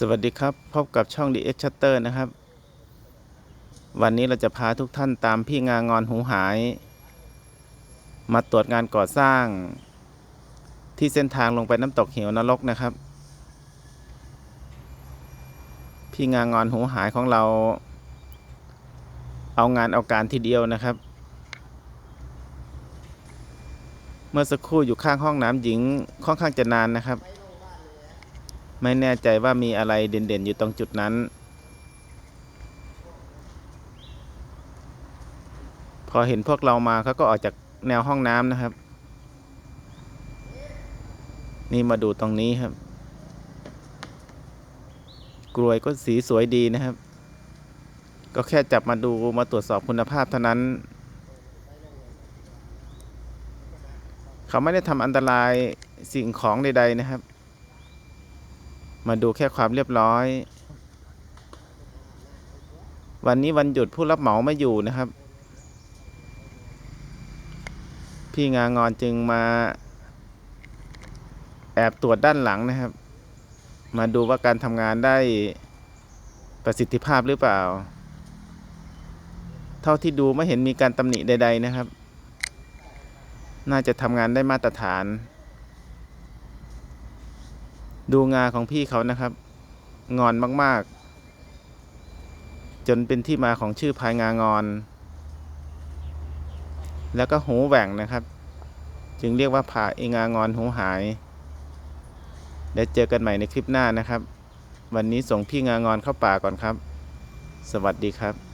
สวัสดีครับ พบกับช่อง DX Shutter นะครับ วันนี้เราจะพาทุกท่านตามพี่งางอนหูหาย มาตรวจงานก่อสร้าง ที่เส้นทางลงไปน้ำตกเหวนรกนะครับ พี่งางอนหูหายของเรา เอางานเอาการทีเดียวนะครับ เมื่อสักครู่อยู่ข้างห้องน้ำหญิงค่อนข้างจะนานนะครับ ไม่แน่ใจว่ามีอะไรเด่นๆอยู่ตรงจุดนั้น พอเห็นพวกเรามาเขาก็ออกจากแนวห้องน้ำนะครับ นี่มาดูตรงนี้ครับ กลวยก็สีสวยดีนะครับ ก็แค่จับมาดูมาตรวจสอบคุณภาพเท่านั้น เขาไม่ได้ทำอันตรายสิ่งของใด ๆ นะครับ มาดูแค่ความเรียบร้อย วันนี้วันหยุดผู้รับเหมาไม่อยู่นะครับ พี่งางอนจึงมา แอบตรวจด้านหลังนะครับ มาดูว่าการทำงานได้ประสิทธิภาพหรือเปล่า เท่าที่ดูไม่เห็นมีการตำหนิใด ๆนะครับ น่าจะทำงานได้มาตรฐาน ดูงาของพี่เขานะครับ งอนมาก ๆ จนเป็นที่มาของชื่อพายงางอน แล้วก็หูแหว่งนะครับ จึงเรียกว่าพายงางอนหูหาย แล้วเจอกันใหม่ในคลิปหน้านะครับ วันนี้ส่งพี่งางอนเข้าป่าก่อนครับ สวัสดีครับ